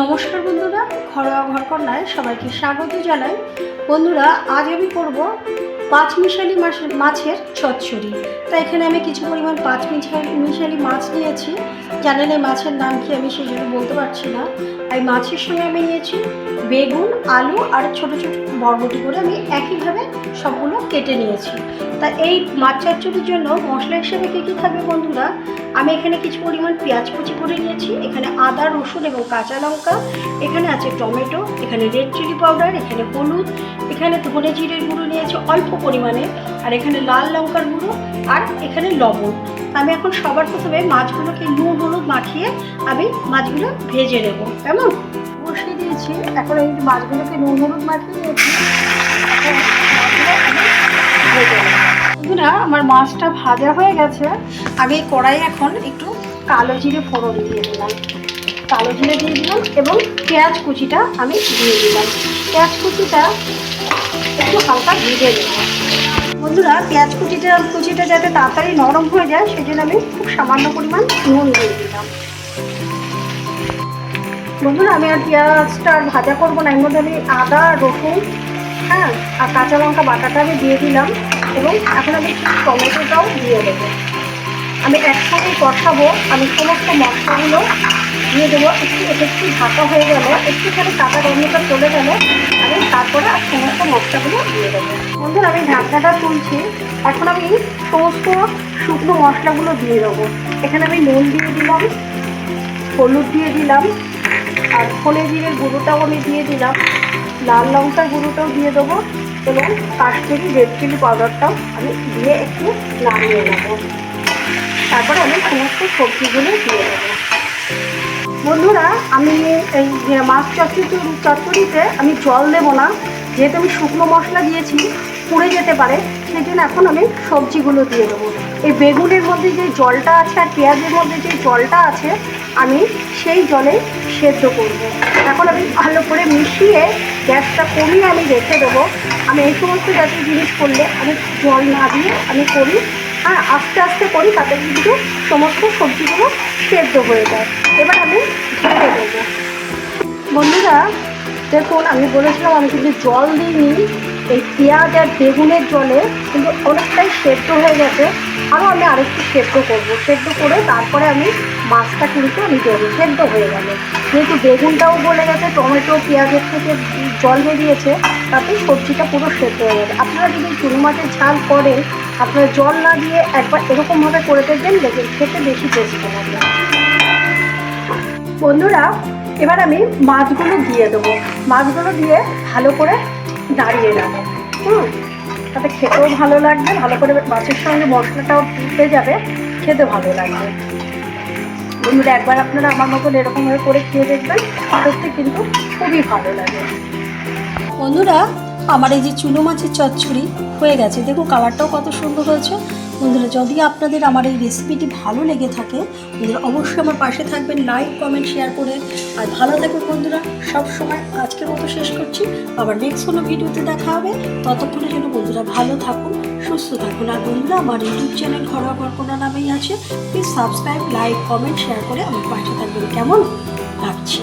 নমস্কার বন্ধুরা, ঘরোয়া ঘরকন্যায় সবাইকে স্বাগত জানাই। বন্ধুরা, আজ আমি করব পাঁচ মিশালি মাছের চচ্চড়ি। তাই এখানে আমি কিছু পরিমাণ পাঁচ মিশালি মাছ নিয়েছি। জানেন এই মাছের নাম কি আমি সেই জন্য বলতে পারছি না। এই মাছের সঙ্গে আমি নিয়েছি বেগুন, আলু আর ছোট ছোট বরবটি করে আমি একইভাবে সবগুলো কেটে নিয়েছি। তা এই মাছ চচ্চড়ির জন্য মশলা হিসেবে কী কী থাকবে বন্ধুরা? আমি এখানে কিছু পরিমাণ পেঁয়াজ কুচি করে নিয়েছি। এখানে আদা, রসুন এবং কাঁচা লঙ্কা। এখানে আছে টমেটো, এখানে রেড চিলি পাউডার এখানে হলুদ, এখানে ধনে জিরের গুঁড়ো নিয়েছি অল্প পরিমাণে, আর এখানে লাল লঙ্কার গুঁড়ো, আর এখানে লবণ। আমি এখন সবার প্রথমে মাছগুলোকে নুন, হলুদ মাখিয়ে আমি মাছগুলো ভেজে নেব। কেমন? বসিয়ে দিয়েছি। এখন এই মাছগুলোকে নুন, হলুদ মাখিয়ে নিয়েছি। এখন মাছগুলো আমি ভেজে নেব। বন্ধুরা, আমার মাছটা ভাজা হয়ে গেছে। আমি কড়াই এখন একটু কালো জিরে ফোড়ন দিয়ে দিলাম। কালো জিরে দিয়ে দিলাম এবং পেঁয়াজ কুচিটা আমি দিয়ে দিলাম। পেঁয়াজ কুচিটা একটু হালকা ভিজে দিলাম বন্ধুরা, পেঁয়াজ কুচিটা কুচিটা যাতে তাড়াতাড়ি নরম হয়ে যায় সেই জন্য আমি খুব সামান্য পরিমাণ নুন দিয়ে দিলাম। বন্ধুরা, আমি আর পেঁয়াজটা আর ভাজা করব না। এর মধ্যে আমি আদা, রসুন হ্যাঁ আর কাঁচা লঙ্কা বাটাটা আমি দিয়ে দিলাম। এবং এখন আমি টমেটোটাও দিয়ে দেবো। আমি একসঙ্গে কষাবো, আমি সমস্ত মশলাগুলো দিয়ে দেবো। একটু এটা একটু ঢাকা হয়ে গেল, একটুখানি কাঁচা গন্ধটা চলে গেল। আমি তারপরে আর সমস্ত মশলাগুলো দিয়ে দেবো। বন্ধুরা, আমি ঢাকনাটা তুলছি। এখন আমি সমস্ত শুকনো মশলাগুলো দিয়ে দেবো। এখানে আমি নুন দিয়ে দিলাম, হলুদ দিয়ে দিলাম, আর ফোনে জিরের গুঁড়োটাও আমি দিয়ে দিলাম। লাল লঙ্কার গুঁড়োটাও দিয়ে দেবো। এবং কাশ্মীরি রেড চিলি পাউডারটাও আমি দিয়ে একটু নামিয়ে নেব। তারপরে আমি সমস্ত সবজিগুলো দিয়ে দেবো। বন্ধুরা, আমি এই মাছ চচ্চড়ি চচ্চড়িতে আমি জল দেবো না। যেহেতু আমি শুকনো মশলা দিয়েছি, পুড়ে যেতে পারে, সেই জন্য এখন আমি সবজিগুলো দিয়ে দেবো। এই বেগুনের মধ্যে যে জলটা আছে আর পেঁয়াজের মধ্যে যে জলটা আছে, আমি সেই জলে সেদ্ধ করব। এখন আমি ভালো করে মিশিয়ে গ্যাসটা কমিয়ে আমি রেখে দেবো। আমি এই সমস্ত জাতীয় জিনিস করলে আমি জল না দিয়ে আমি করি আর আস্তে আস্তে করি, তাতে কিন্তু সমস্ত সবজিগুলো সেদ্ধ হয়ে যায়। এবার আমি ঢেলে দেবো। বন্ধুরা, দেখুন, আমি বলেছিলাম আমি কিন্তু জল দিইনি। এই পেঁয়াজ আর বেগুনের জলে কিন্তু অনেকটাই সেদ্ধ হয়ে গেছে। আরও আমি আরেকটু সেদ্ধ করব। সেদ্ধ করে তারপরে আমি মাছটা কিন্তু আমি দেবো সেদ্ধ হয়ে গেল। যেহেতু বেগুনটাও গলে গেছে, টমেটো, পেঁয়াজের থেকে জল বেরিয়েছে তাতে সবজিটা পুরো সেদ্ধ হয়ে যাবে আপনারা যদি চুনো মাছের ঝাল করেন, আপনারা জল না দিয়ে একবার এরকমভাবে করে দেখবেন দেখবেন খেতে বেশি টেস্টি লাগবে বন্ধুরা, এবার আমি মাছগুলো দিয়ে দেবো। মাছগুলো দিয়ে ভালো করে দাঁড়িয়ে রাখো হুম, তাতে খেতেও ভালো লাগবে, ভালো করে মাছের সঙ্গে মশলাটাও ফুটে যাবে, খেতে ভালো লাগবে। বন্ধুরা, একবার আপনারা আমার মতন এরকমভাবে করে খেয়ে দেখবেন, সত্যি কিন্তু খুবই ভালো লাগে। বন্ধুরা, আমার এই যে চুনো মাছের চচ্চড়ি হয়ে গেছে। দেখুন, কালারটাও কত সুন্দর হয়েছে। বন্ধুরা, যদি আপনাদের আমার এই রেসিপিটি ভালো লেগে থাকে, বন্ধুরা, অবশ্যই আমার পাশে থাকবেন লাইক কমেন্ট শেয়ার করে। আর ভালো থাকুন বন্ধুরা সব সময় আজকের মতো শেষ করছি। আবার নেক্সট কোনো ভিডিওতে দেখা হবে। ততক্ষণের জন্য বন্ধুরা, ভালো থাকুন, সুস্থ থাকুন। আর বন্ধুরা, আমার ইউটিউব চ্যানেল ঘরোয়া কল্পনা নামেই আছে। Please subscribe like comment share করে আমার পাশে থাকবেন। কেমন? রাখছি।